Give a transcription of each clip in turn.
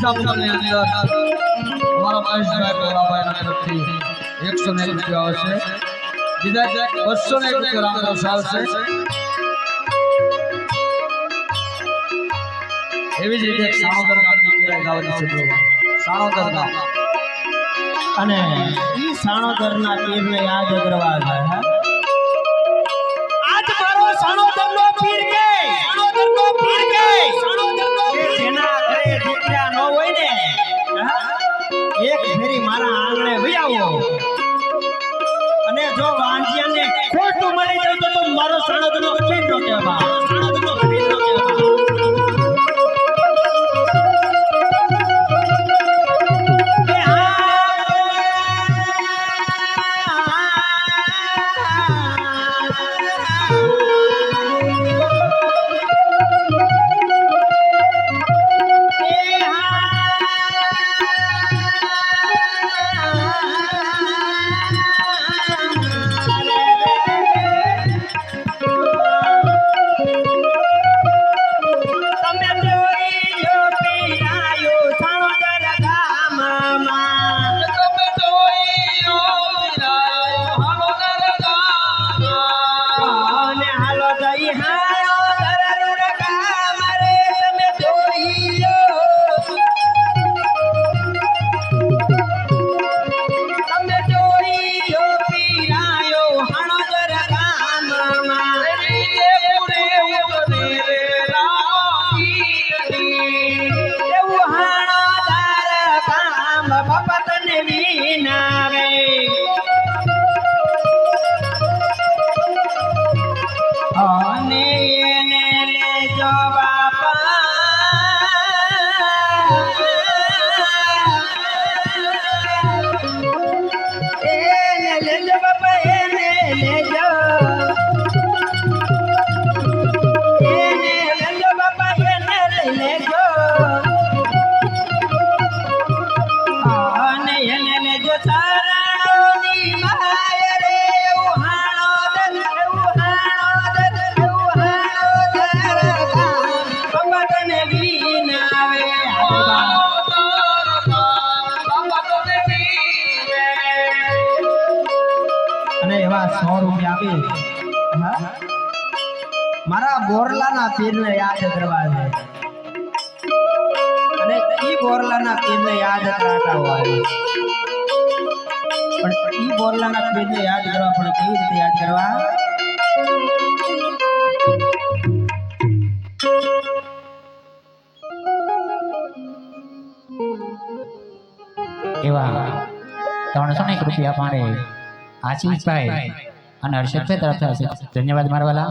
ત્રીજા પગની અંદર અમારા મહેશભાઈ ગોરાભાઈના તરફથી એકસો ને એક રૂપિયા આવશે બીજા બસો ને એક રૂપિયા રામદાસ આવશે એવી જ રીતે એક સાણોદર ગામની પીરાઈ ગાવાની છે બરોબર. સાણોદર ગામ અને ઈ સાણોદરના પીરને યાદ કરવા જાય હા આજ મારો સાણોદરનો પીર કે સાણોદરનો પીર કે એક ફેરી મારા આંગણે વિયાવો અને જો વાંજિયાને ખોટું મળી જાય તો મારો સાણોદરનો પીર નો કહેવા સાણોદરનો પીર નો મારા બોરલાના પીરને યાદ કરવા છે અને ઈ બોરલાના પીરને યાદ કરાતા હોય પણ ઈ બોરલાના પીરને યાદ કરવા પણ કેવી રીતે યાદ કરવા? એવા ત્રણસો ને એક રૂપિયા મારે આશીષભાઈ અને હર્ષદભાઈ તરફ હશે ધન્યવાદ મારવાલા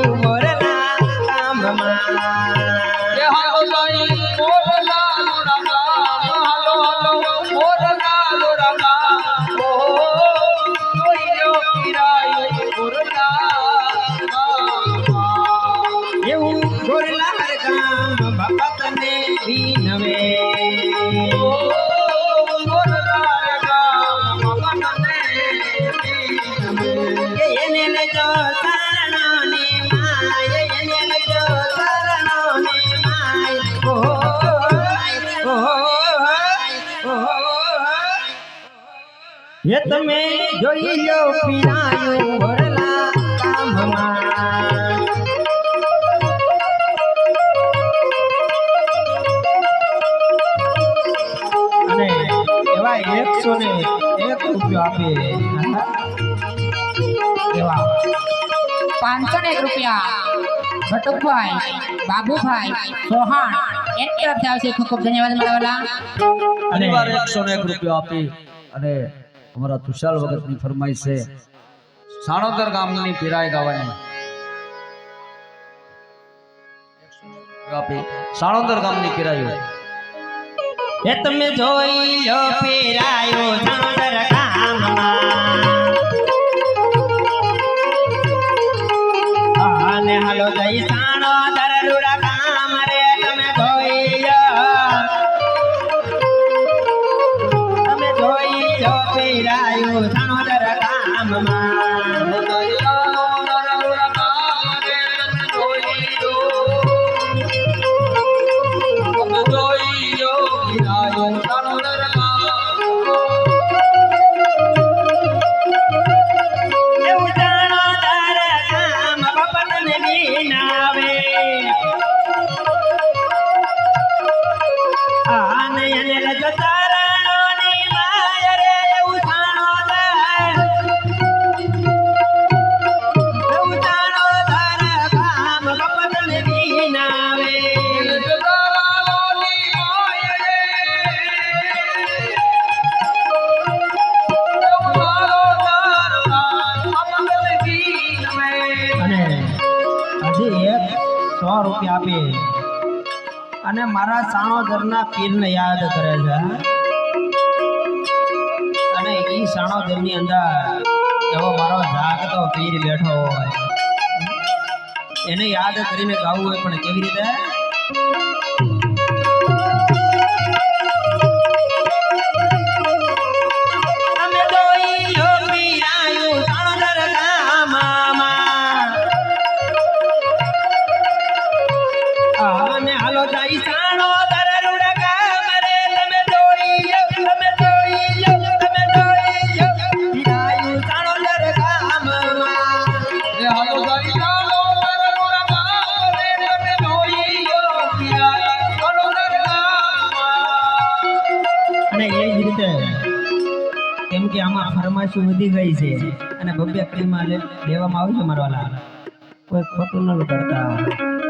એને લેજો હે તમે જોઈ લો પીરાયું ભરલા કામમાં. અને એવા એકસો ને એક રૂપિયો આપે. એવા. પાંચસો ને એક રૂપિયા. ભટુકભાઈ બાબુભાઈ સોહાણ એક તરફ આવશે ખૂબ ખૂબ ધન્યવાદ મળવાલા અને એકસો ને એક રૂપિયો આપી. અને અમારા તુષાર વખતની ફરમાઈ છે સાણોદર ગામની પીરાય ગાવાની. સાણોદર ગામની પીરાયો એ તમે જોઈ Mama. આપે. અને મારા સાણોદરના પીરને યાદ કરે છે અને એ સાણોદરની અંદર એવો મારો જાગતો પીર બેઠો હોય. એને યાદ કરીને ગાવું હોય પણ કેવી રીતે? આમાં ફરમાઈશો વધી ગઈ છે? અને ભવ્ય ક્રીમાં લેવામાં આવી છે મારવાલા કોઈ ખોટું ન કરતા.